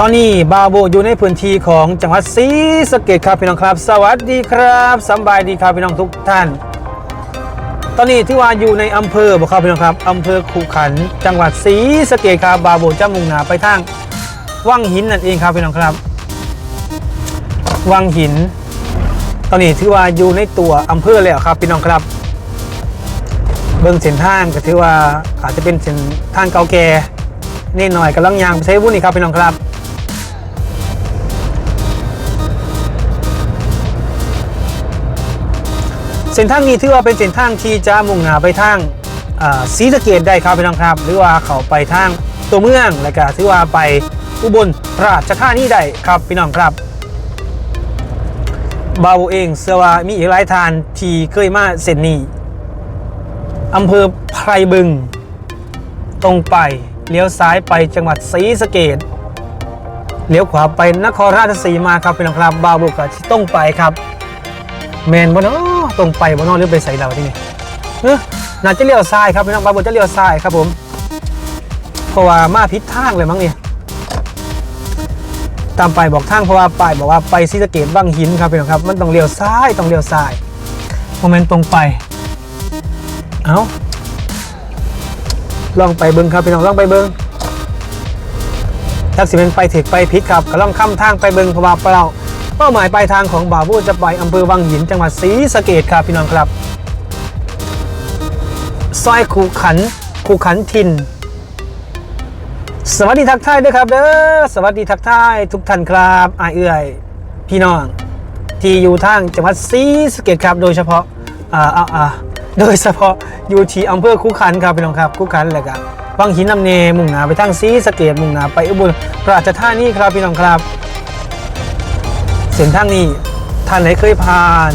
ตอนนี้บาโบอยู่ในพื้นที่ของจังหวัดศรีสะเกษครับพี่น้องครับ สวัสดีครับสบายดีครับพี่น้องทุกท่าน ตอนนี้ที่ว่าอยู่ในอำเภอบ่ครับพี่น้องครับอำเภอคูขัน จังหวัดศรีสะเกษครับบาโบจะมุ่งหน้าไปทางวังหินนั่นเองครับพี่น้องครับ วังหิน ตอนนี้ถือว่าอยู่ในตัวอำเภอแล้วครับพี่น้องครับ เบิ่งเส้นทางก็ถือว่าอาจจะเป็นเส้นทางเก่าแก่นี่หน่อยกำลังยางไปใช้วุ้นนี่ครับพี่น้องครับ เส้นทางนี้ถือว่าเป็นเส้นทางที่จะมุ่งหน้าไปทางศรีสะเกดได้ครับพี่น้องครับ หรือว่าเขาไปทางตัวเมืองแล้วก็ถือว่าไปอุบลราชธานีได้ครับพี่น้องครับบาวเองเชื่อว่ามีอีกหลายทานที่เคยมาเส้นนี้อำเภอไพรบึง ตรงไปเลี้ยวซ้ายไปจังหวัดศรีสะเกดเลี้ยวขวาไปนครราชสีมาครับพี่น้องครับบาวบุกกับที่ต้องไปครับ แมนบ่เนาะตรงไปบ่เนาะหรือไปใส่เราที่นี่เอ้อน่าจะเลี้ยวซ้ายครับพี่น้องบาบนจะเลี้ยวซ้ายครับผมเพราะว่ามาผิดทางเลยมั้งเนี่ยตามไปบอกทางเพราะว่าไปบอกว่าไปซีสะเกตบางหินครับพี่น้องครับ มันต้องเลี้ยวซ้ายต้องเลี้ยวซ้ายโมเมนต์ตรงไป เอาลองไปเบิ้งครับพี่น้องลองไปเบิ้งทักสิเป็นไปถึกไปพิษครับก็ลองข้ามทางไปเบิ้งเพราะว่าเรา เป้าหมายปลายทางของบ่าวบูจะไปอำเภอวังหินจังหวัดศรีสะเกดครับพี่น้องครับซอยคูขันคูขันทิน สวัสดีทักทายด้วยครับเด้อสวัสดีทักทายทุกท่านครับอายเอื่อยพี่น้อง ที่อยู่ทางจังหวัดศรีสะเกดครับ โดยเฉพาะอ่าอ่าโดยเฉพาะอยู่ที่อำเภอคูขันครับพี่น้องครับคูขันแหละครับวังหินนำเนมุ่งหน้าไปทางศรีสะเกดมุ่งหน้าไปอุบลราชธานีครับพี่น้องครับ เส้นทางนี้ท่านไหนเคยผ่าน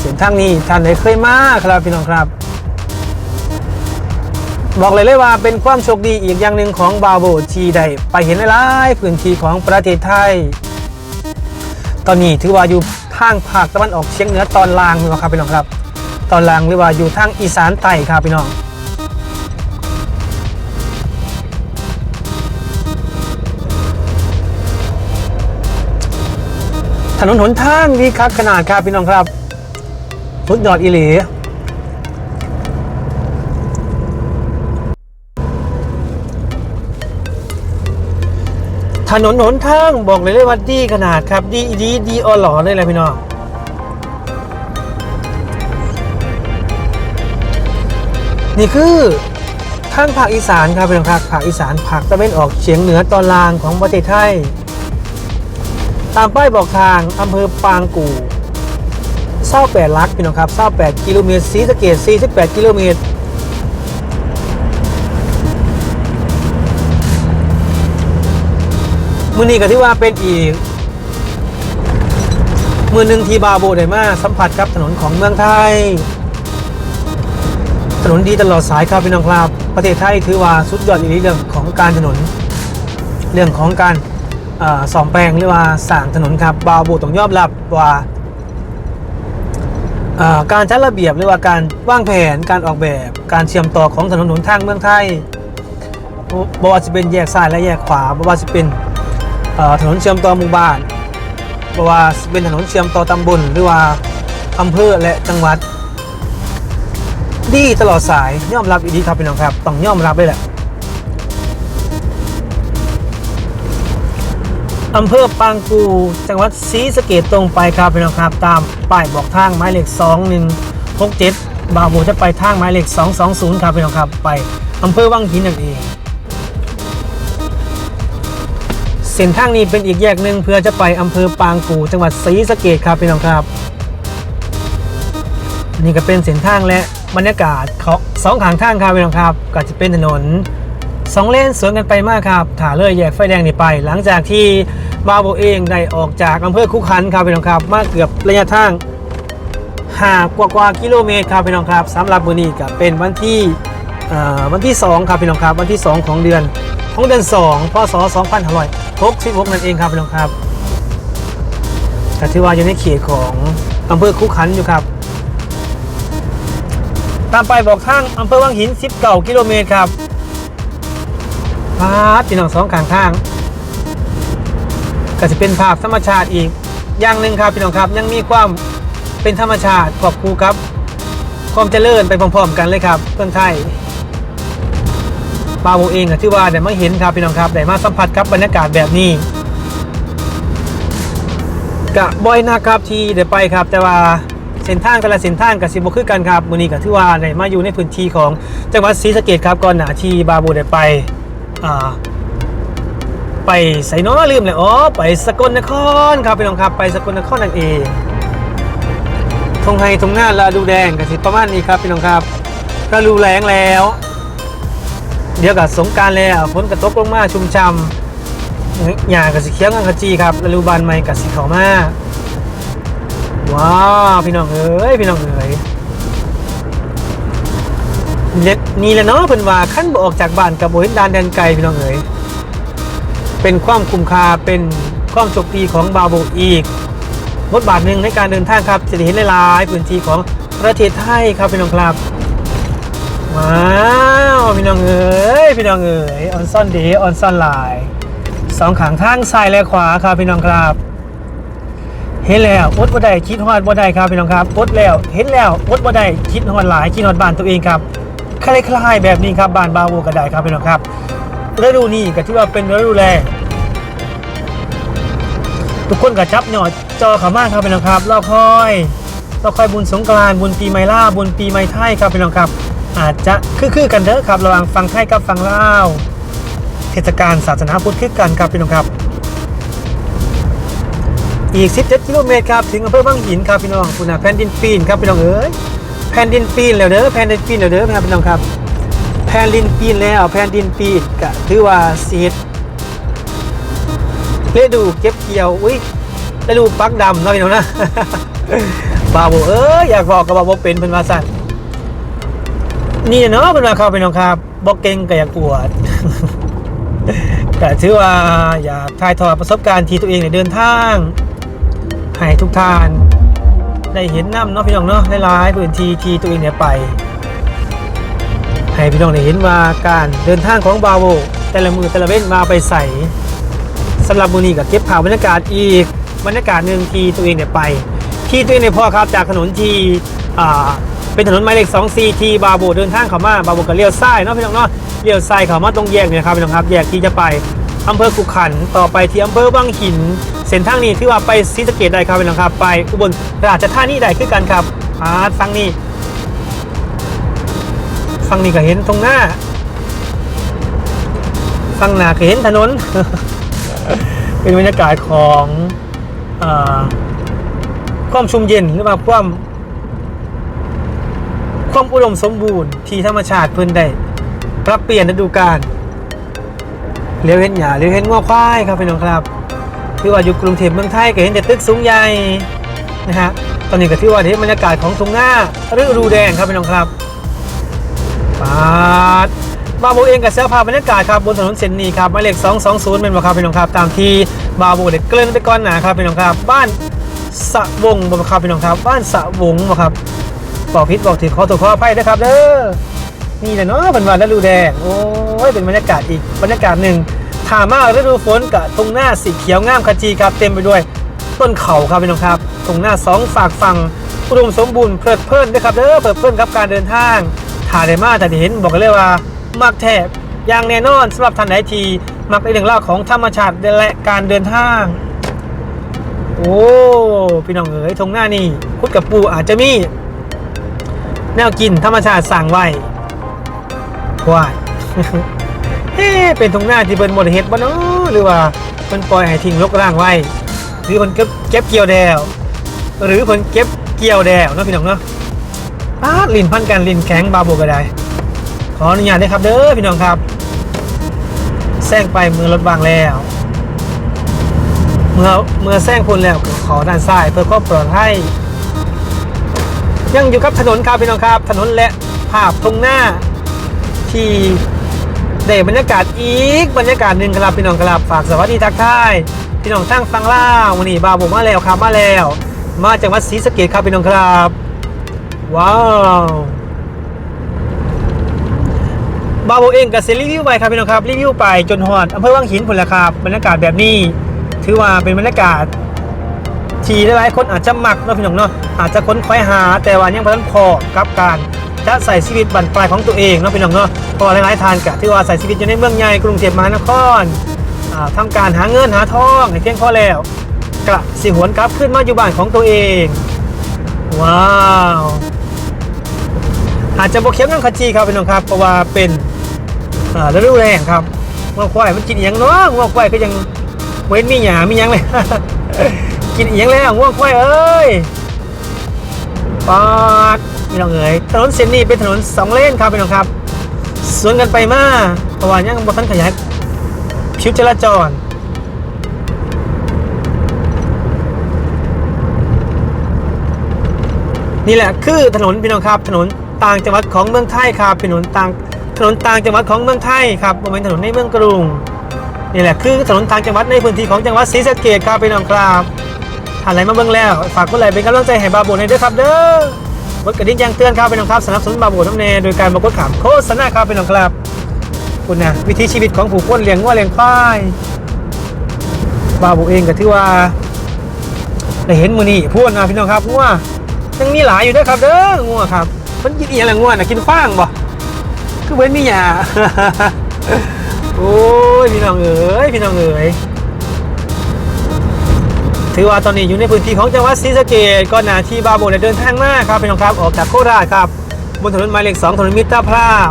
เส้นทางนี้ท่านไหนเคยมาครับพี่น้องครับ บอกเลยเลยว่าเป็นความโชคดีอีกอย่างหนึ่งของบาโบที่ได้ไปเห็นหลายพื้นที่ของประเทศไทย ตอนนี้ถือว่าอยู่ทางภาคตะวันออกเฉียงเหนือตอนล่างนะครับพี่น้องครับ ตอนล่างหรือว่าอยู่ทางอีสานใต้ครับพี่น้อง ถนนหนทางดีครับขนาดครับพี่น้องครับสุดยอดอีหลีถนนหนทางบอกเลยเลยว่าดีขนาดครับ ดีดีดีออหล่อเลยแหละพี่น้องนี่คือทางภาคอีสานครับพี่น้องครับภาคอีสานภาคตะเวนออกเฉียงเหนือตอนล่างของประเทศไทย ตามป้ายบอกทางอำเภอปางกู่เศร้าแปดลักพี่น้องครับเศร้าแปดกิโลเมตรสีสเกด48กิโลเมตรมือนี้ก็ที่ว่าเป็นอีก มือหนึ่งทีบาโบไดมาสัมผัสกับถนนของเมืองไทย ถนนดีตลอดสายครับพี่น้องครับ ประเทศไทยถือว่าสุดยอดอีกเรื่องของการถนน เรื่องของการ สองแปลงหรือว่าสางถนนครับบาวบูต้องยอมรับว่าการจัดระเบียบหรือว่าการวางแผนการออกแบบ การเชื่อมต่อของถนนหนทางเมืองไทยบว่าจะเป็นแยกซ้ายและแยกขวาบว่าจะเป็นถนนเชื่อมต่อหมู่บ้านบว่าจะเป็นถนนเชื่อมต่อตำบลหรือว่าอำเภอและจังหวัด ดีตลอดสายยอมรับอีกดีครับพี่น้องครับต้องยอมรับเลยแหละ อำเภอปางกู จังหวัดศรีสะเกดตรงไปครับพี่น้องครับ ตามป้ายบอกทางหมายเลข2167บาวโบจะไปทางหมายเลข220 ครับพี่น้องครับไปอำเภอวังหินนั่นเองเส้นทางนี้เป็นอีกแยกหนึ่งเพื่อจะไปอำเภอปางกูจังหวัดศรีสะเกดครับพี่น้องครับ นี่ก็เป็นเส้นทางและบรรยากาศเขาสองขางทางครับพี่น้องครับ ก็จะเป็นถนนสองเลนสวนกันไปมากครับถ่าเล่ยแยกไฟแดงนี่ไป หลังจากที่ บาวโบเองได้ออกจากอำเภอคุคันครับพี่น้องครับ มาเกือบระยะทางห้ากว่ากว่ากิโลเมตรครับพี่น้องครับสำหรับวันนี้ก็เป็นวันที่อ่อวันที่ 2 ครับพี่น้องครับ วันที่ 2 ของเดือนของเดือน 2 พศ 2566 นั่นเองครับพี่น้องครับแต่ที่ว่าอยู่ในเขตของอำเภอคุคันอยู่ครับ ตามไปบอกทางอำเภอวังหิน 19 กิโลเมตรครับพาดพี่น้องสองข้างทาง ก็จะเป็นภาพธรรมชาติอีกอย่างหนึ่งครับพี่น้องครับยังมีความเป็นธรรมชาติควบคู่ครับ ความเจริญไปพร้อมๆกันเลยครับเพื่อนไทยปาโบเองก็ที่ว่าได้มาเห็นครับพี่น้องครับได้มาสัมผัสกับบรรยากาศแบบนี้กะบ่อยนะครับที่ได้ไปครับ แต่ว่าเส้นทางแต่ละเส้นทางกับสิบคือกันครับมือนี้ก็ที่ว่าได้มาอยู่ในพื้นที่ของจังหวัดศรีสะเกษครับก่อนหน้าที่บาโบได้ไปอ่า ไปไสน้อลืมเลยอ๋อไปสกลนครครับพี่น้องครับไปสกลนครนั่นเองทงไฮทงหน้าลาดูแดงกับสิประมาณนี้ครับพี่น้องครับก็รูแรงแล้ว เดี๋ยวกับสงการแล้วฝนกระตกลงมาชุ่มช่ำหญ้ากับสีเขียวงันขจีครับฤดูบานใหม่กับสีขาวมาว้าวพี่น้องเอ้ยพี่น้องเอ้ยนี่แหละเนาะเพิ่นว่าขั้นบ่ออกจากบ้านกับโบเห็นดานแดนไกลพี่น้องเอ้ย เป็นความคุ้มค่าเป็นความโชคดีของบาโบอีกบทบาทหนึ่งในการเดินทางครับจะได้เห็นหลายๆพื้นที่ของประเทศไทยครับพี่น้องครับว้าวพี่น้องเอ๋ยพี่น้องเอ๋ยออนซ่อนเดย์ออนซ่อนไลน์สองขางทางซ้ายและขวาครับพี่น้องครับ เห็นแล้วอดบ่ได้คิดฮอดบ่ได้ครับพี่น้องครับอดแล้วเห็นแล้วอดบ่ได้คิดฮอดหลายคิดฮอดบ้านตัวเองครับคล้ายๆแบบนี้ครับบ้านบาโบก็ได้ครับพี่น้องครับ ฤดูนี้ก็ถือว่าเป็นฤดูแรงทุกคนก็จับหยอดจอขามากครับพี่น้องครับรอคอยรอคอยบุญสงกรานต์บุญปีใหม่ล่าบุญปีใหม่ไทยครับพี่น้องครับ อาจจะคือๆกันเด้อครับระหว่างฟังไทยกับฟังลาวเทศกาลศาสนาพุทธคือกันครับพี่น้องครับ อีก 17 กิโลเมตรครับถึงอำเภอบางหินครับพี่น้องคุณน่ะแผ่นดินปีนครับพี่น้องเอ้ยแผ่นดินปีนแล้วเด้อแผ่นดินปีนแล้วเด้อครับพี่น้องครับ แผ่นดินปีนแล้วแผ่นดินปีนก็ถือว่าเสียดฤดูเก็บเกี่ยวอุ้ยฤดูปักดำเนาะพี่น้องนะบาโบเอ้ยอยากบอกกับบาโบเป็นเป็นมาสั่นนี่เนาะเป็นมาครับพี่น้องครับบอกเก่งก็อยากอวดก็ถือว่าอยากถ่ายทอดประสบการณ์ที่ตัวเองเนี่ยเดินทางให้ทุกท่านได้เห็นน้ำเนาะพี่น้องเนาะหลายๆพื้นที่ที่ตัวเองเนี่ยไป ให้พี่น้องได้เห็นว่าการเดินทางของบาโวแต่ละมือแต่ละเว้นมาไปใส่สำหรับมือนี้กับเก็บภาพบรรยากาศอีกบรรยากาศหนึ่งที่ตัวเองเนี่ยไป ที่ตัวเองเนี่ยพอครับจากถนนที่อ่าเป็นถนนหมายเลข2 4ที่บาโบเดินทางเข้ามาบาโบก็เลี้ยวซ้ายเนาะพี่น้องเนาะเลี้ยวซ้ายเข้ามาตรงแยกเนี่ยครับพี่น้องครับแยกที่จะไปอำเภอขุขันต่อไปที่อำเภอบางหิน เส้นทางนี้ที่ว่าไปศรีสะเกดได้ครับพี่น้องครับ ไปอุบลราชธานีได้คือกันครับอ่าฟังนี่ ฟังนี่ก็เห็นตรงหน้าฟังหน้าก็เห็นถนน เป็นบรรยากาศของอความชุ่มเย็นหรือว่าความ ความอุดมสมบูรณ์ที่ธรรมชาติเพิ่นได้ปรับเปลี่ยนฤดูกาลเลี้ยวเห็นหยาเลี้ยวเห็นงัวควายครับพี่น้องครับที่ว่าอยู่กรุงเทพเมืองไทยก็เห็นแต่ตึกสูงใหญ่นะฮะตอนนี้ก็ที่ว่าเห็นบรรยากาศของทุ่งนาฤดูแดงครับพี่น้องครับ ปาดบาโบเองกับเสื้อผ้าบรรยากาศครับบนถนนเส้นนี้ครับหมายเลข220เป็นบ่ครับพี่น้องครับตามที่บาโบเด็กเกริ่อนไปก่อนหนาครับพี่น้องครับ บ้านสะวงบ่ครับพี่น้องครับ บ้านสะวงบ่ครับบอกพิษบอกถึงขอถูกขออภัยนะครับเด้อนี่แหละเนาะเป็นวันฤดูแดงโอ้ยเป็นบรรยากาศอีกบรรยากาศหนึ่งถามาฤดูฝนกับตรงหน้าสีเขียวงามขจีครับเต็มไปด้วยต้นเขาครับพี่น้องครับตรงหน้าสองฝากฝั่งอุดมสมบูรณ์เพลิดเพลินด้วยครับเด้อเพลิดเพลินกับการเดินทาง ถ่ายได้มากแต่เห็นบอกกันเลยว่ามักแทบอย่างแน่นอนสำหรับท่านไหนทีมักในเรื่องเล่าวของธรรมชาติและการเดินทาง โอ้พี่น้องเอ๋ยทงหน้านี่คุดกับปูอาจจะมี แนวกินธรรมชาติสั่งไว้ว้ายเฮ้เป็นทงหน้าที่เป็นหมดเห็ดบ่เนาะหรือว่าเป็นปล่อยให้ทิ้งรกร่างไว้ หรือมันเก็บเก็บเกี่ยวแดวหรือมันเก็บเกี่ยวแดวนะพี่น้องเนาะ ปาลินพันกันลินแข็งบาโบก็ไดขออนุญาตด้วยครับเด้อพี่น้องครับแซงไปมือรถบางแล้ว เมื่อเมื่อแซงพ้นแล้วขอด้านซ้ายเพื่อความปลอดภัยยังอยู่กับถนนครับพี่น้องครับ ถนนและภาพตรงหน้า ที่ได้บรรยากาศอีกบรรยากาศหนึ่งครับพี่น้องครับฝากสวัสดีทักทายพี่น้องทั้งฟังล่าววันนี้บาโบมาแล้วครับมาแล้ว มาจากวัดศรีสะเกดครับพี่น้องครับ ว้าวบาโบเองกับเซรีวิวไปครับพี่น้องครับรีวิวไปจนหอดอำเภอวังหินผลละครับบรรยากาศแบบนี้ ถือว่าเป็นบรรยากาศที่หลายๆคนอาจจะมักเนาะพี่น้องเนาะอาจจะค้นคว้าหา แต่ว่ายังบ่ทันพอกับการจะใส่ชีวิตบั้นปลายของตัวเองเนาะพี่น้องเนาะพราะว่าหลายๆทานกะที่ว่าใส่ชีวิตอยู่ในเมืองใหญ่กรุงเทพมหานครอ่าทำการหาเงินหาทองให้เพียงพอแล้วกระสิหวนกลับขึ้นมาอยู่บ้านของตัวเอง ว้าว อาจจะบกเข็มน้ำขจีครับพี่น้องครับเพราะว่าเป็นฤดูแรงครับงัวควายมันกินอหย่างเนาะงัวควายก็ยังเว้นมีหยามียังเลยกินอหย่างแล้วงัวควายเอ้ยปาดพี่น้องเอ๋ยถนนเส้นนี้เป็นถนนสองเลนครับพี่น้องครับ สวนกันไปมาเพราะว่ายังบ่ทันขยายผิวจราจรนี่แหละคือถนนพี่น้องครับถนน ต่างจังหวัดของเมืองไทยครับถนนต่างถนนต่างจังหวัดของเมืองไทยครับบ่เป็นถนนในเมืองกรุงนี่แหละคือถนนต่างจังหวัดในพื้นที่ของจังหวัดศรีสะเกษครับพี่น้องครับท่านไหนมาเบิ่งแล้ว ฝากกดไลค์เป็นกำลังใจให้บาโบในด้วยครับเด้อกดกระดิ่งแจ้งเตือนครับพี่น้องครับสนับสนุนบาโบน้ำเนโดยการมากดขามโฆษณาครับพี่น้องครับคุณนะวิถีชีวิตของผู้คนเลี้ยงวัวเลี้ยงควายบาโบเองก็ถือว่าได้เห็นมือนี่พูดนะพี่น้องครับว่ายังมีหลายอยู่ด้วยครับเด้องัวครับ มันกินเอียงละงัวน่ะกินฟางบ่คือเว้นมีหยาโอ้ยพี่น้องเอ๋ยพี่น้องเอ๋ยถือว่าตอนนี้อยู่ในพื้นที่ของจังหวัดศรีสะเกษก็นาที่บาโบได้เดินทางมาครับพี่น้องครับออกจากโคราชครับ บนถนนหมายเลข2ถนนมิตรภาพ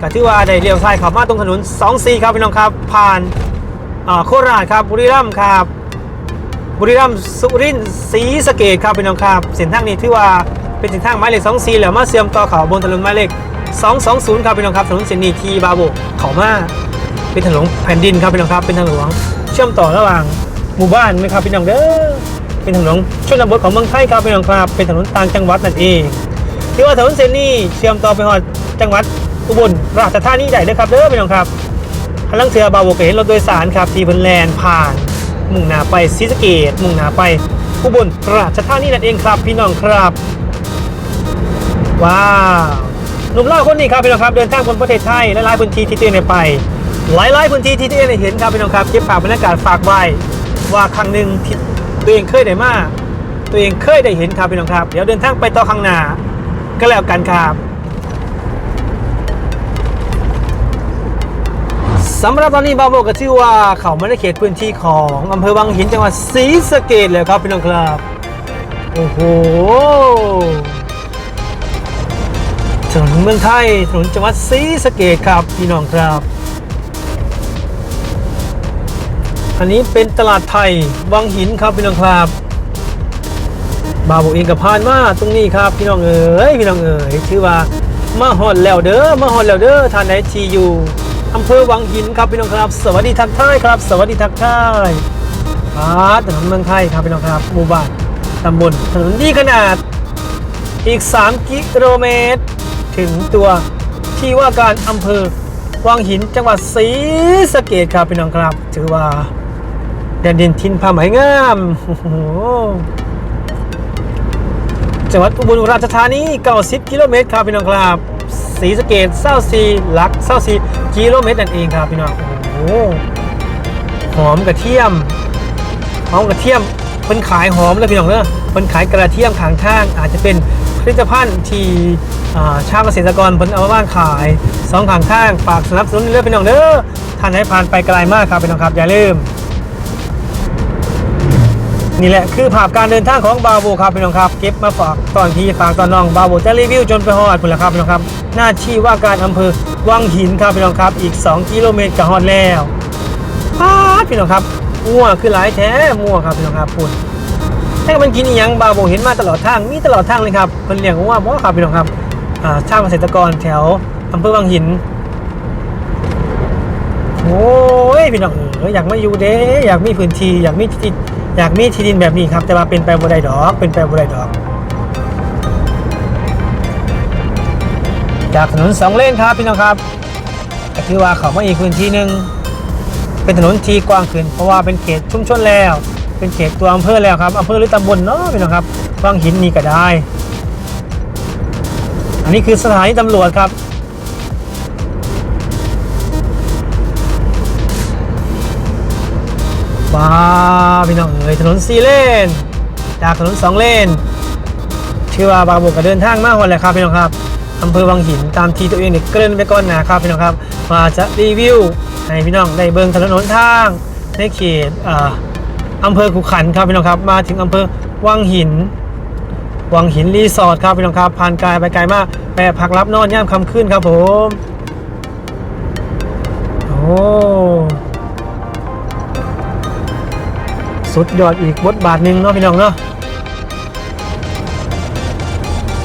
ก็ถือว่าได้เลี้ยวซ้ายเข้ามาตรงถนน24ครับพี่น้องครับผ่านอ่าโคราชครับบุรีรัมย์ครับบุรีรัมย์สุรินทร์ศรีสะเกดครับพี่น้องครับเส้นทางนี้ถือว่า เป็นเส้นทางหมายเลข2 4แล้วมาเสื่อมต่อเขาบนถนนหมายเลข220ครับพี่น้องครับถนนเส้นนี้ทีบาโบเขามาเป็นถนนแผ่นดินครับพี่น้องครับเป็นทางหลวงเชื่อมต่อระหว่างหมู่บ้านนะครับพี่น้องเด้อเป็นถนนชนบทของเมืองไทยครับพี่น้องครับเป็นถนนต่างจังหวัดนั่นเองที่ว่าถนนเส้นนี้เชื่อมต่อไปหอดจังหวัดอุบลราชธานีได้เลยครับเด้อพี่น้องครับพลังเสือบาวกก็เห็นรถโดยสารครับที่เพิ่นแลนผ่าน มุ่งหน้าไปศรีสะเกดมุ่งหน้าไปอุบลราชธานีนั่นเองครับ พี่น้องครับ ว้าวหนุ่มเล่าคนนี้ครับพี่น้องครับเดินทางบนประเทศไทยและหลายพื้นที่ที่ตัวเองได้ไป หลายๆพื้นที่ที่ตัวเองเห็นครับพี่น้องครับเก็บภาพบรรยากาศฝากไว้ว่าครั้งหนึ่งที่ตัวเองเคยได้มาตัวเองเคยได้เห็นครับพี่น้องครับ เดี๋ยวเดินทางไปต่อข้างหน้าก็แล้วกันครับสำหรับตอนนี้บาโบก็ชื่อว่าเขาไม่ได้เขตพื้นที่ของอำเภอวังหินจังหวัดศรีสะเกดเลยครับพี่น้องครับ โอ้โห เมืองไทย ถนนจังหวัดศรีสะเกดครับพี่น้องครับ อันนี้เป็นตลาดไทยวังหินครับพี่น้องครับบาโบเองกับพานมาตรงนี้ครับพี่น้องเอ๋ยพี่น้องเอ๋ยชื่อว่ามาฮอดแล้วเด้อมาฮอดแล้วเด้อท่านไหนที่อยู่อำเภอวังหินครับพี่น้องครับ สวัสดีทักทายครับ สวัสดีทักทายอ่าถนนเมืองไทยครับพี่น้องครับหมู่บ้านตำบลถนนดีขนาดอีก 3 กิโลเมตร ถึงตัวที่ว่าการอำเภอวังหินจังหวัดศรีสะเกดครับพี่น้องครับ ถือว่าแดนดินทินผ้าไหมงามโอ้โหจังหวัดอุบลราชธานี90กิโลเมตรครับพี่น้องครับศรีสะเกดเศร้าซีหลักเศร้าซีกิโลเมตรนั่นเองครับพี่น้องโอ้หอมกระเทียมหอมกระเทียมเป็นขายหอมเลยพี่น้องเนอะเป็นขายกระเทียมขางทางอาจจะเป็น ผลิตภัณฑ์ที่ชาวเกษตรกรเพิ่นเอาบ้านขายสองข้างข้างฝากสนับสนุนเรื่อยๆพี่น้องเด้อท่านให้ผ่านไปไกลมากครับพี่น้องครับอย่าลืมนี่แหละคือภาพการเดินทางของบาโบครับพี่น้องครับเก็บมาฝากตอนที่ฝากตอนน้องบาโบจะรีวิวจนไปฮอดพุ่นละครับพี่น้องครับ หน้าที่ว่าการอำเภอวังหินครับพี่น้องครับ อีก 2 กิโลเมตรก็ฮอดแล้วพาดพี่น้องครับมั่วคือหลายแท้มั่วครับพี่น้องครับปุ่น ให้มันกินอีหยังบาโบเห็นมาตลอดทางมีตลอดทางเลยครับเป็นเลี้ยงว่าบ่ครับพี่น้องครับอ่าชาวเกษตรกรแถวอำเภอวังหินโอ้ยพี่น้องเอออยากมาอยู่เด้อยากมีพื้นที่อยากมีที่อยากมีที่ดินแบบนี้ครับ แต่ว่าเป็นไปลงบ่ได้ดอก เป็นไปลงบ่ได้ดอก จากถนนสองเลนครับพี่น้องครับก็คือว่าเขามาอีกพื้นที่หนึ่งเป็นถนนที่กว้างขึ้น เพราะว่าเป็นเขตชุมชนแล้ว เป็นเขตตัวอำเภอแล้วครับอำเภอหรือตำบลเนาะพี่น้องครับบางหินนี่ก็ได้ อันนี้คือสถานีตำรวจครับว้าพี่น้องเอ๋ยถนนสี่เลน จากถนนสองเลน ชื่อว่าบาโบกก็เดินทางมาหมดเลยครับพี่น้องครับอำเภอวังหินตามที่ตัวเองเนี่ยเกริ่นไปก่อนนะครับพี่น้องครับมาจะรีวิวให้พี่น้องได้เบิ่งถนนหนทางในเขตอ่า อำเภอขุขันครับพี่น้องครับ มาถึงอำเภอวังหิน วังหินรีสอร์ทครับพี่น้องครับผ่านกายไปไกลมากแปะพักรับนอนย่ามคำขึ้นครับผมโอ้สุดยอดอีกบทบาทหนึ่งเนาะพี่น้องเนาะ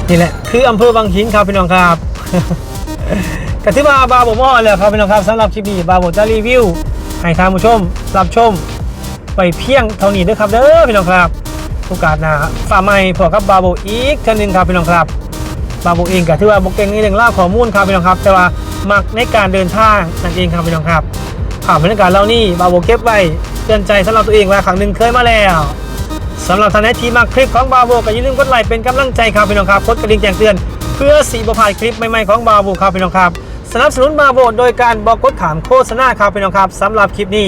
นี่แหละคืออำเภอบางหินครับพี่น้องครับกติมาบาโบมอเลยครับพี่น้องครับสำหรับคลิปนี้บาโบจะรีวิวให้ท่านผู้ชมรับชม ไปเพียงเท่านี้ด้วยครับเด้อพี่น้องครับโอกาสหน้าฝ่าใหม่พอกับบาโบอีกเท่านหนึ่งครับพี่น้องครับบาโบเองก็ถือว่าบกเก่งในเรื่องเล่าข้อมูลครับพี่น้องครับ แต่ว่ามักในการเดินทางนั่นเองครับพี่น้องครับข่าวบรรยากาศเล่านี้บาโบเก็บไว้เตือนใจสำหรับตัวเองว่าครั้งหนึ่งเคยมาแล้วสำหรับท่านที่มาคลิปของบาโบก็อย่าลืมกดไลค์เป็นกำลังใจครับพี่น้องครับกดกระดิ่งแจ้งเตือน เพื่อสีบพลาดคลิปใหม่ๆของบาโบครับพี่น้องครับสนับสนุนบาโบโดยการบอกกดขามโฆษณาครับพี่น้องครับสำหรับคลิปนี้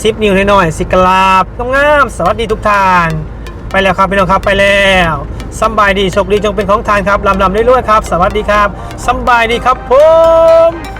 ซิปนิ้วน้อยๆสิกลาบงามๆสวัสดีทุกท่าน ไปแล้วครับพี่น้องครับไปแล้วสบายดีโชคดีจงเป็นของทานครับลำลำเรื่อยๆครับ สวัสดีครับสบายดีครับผม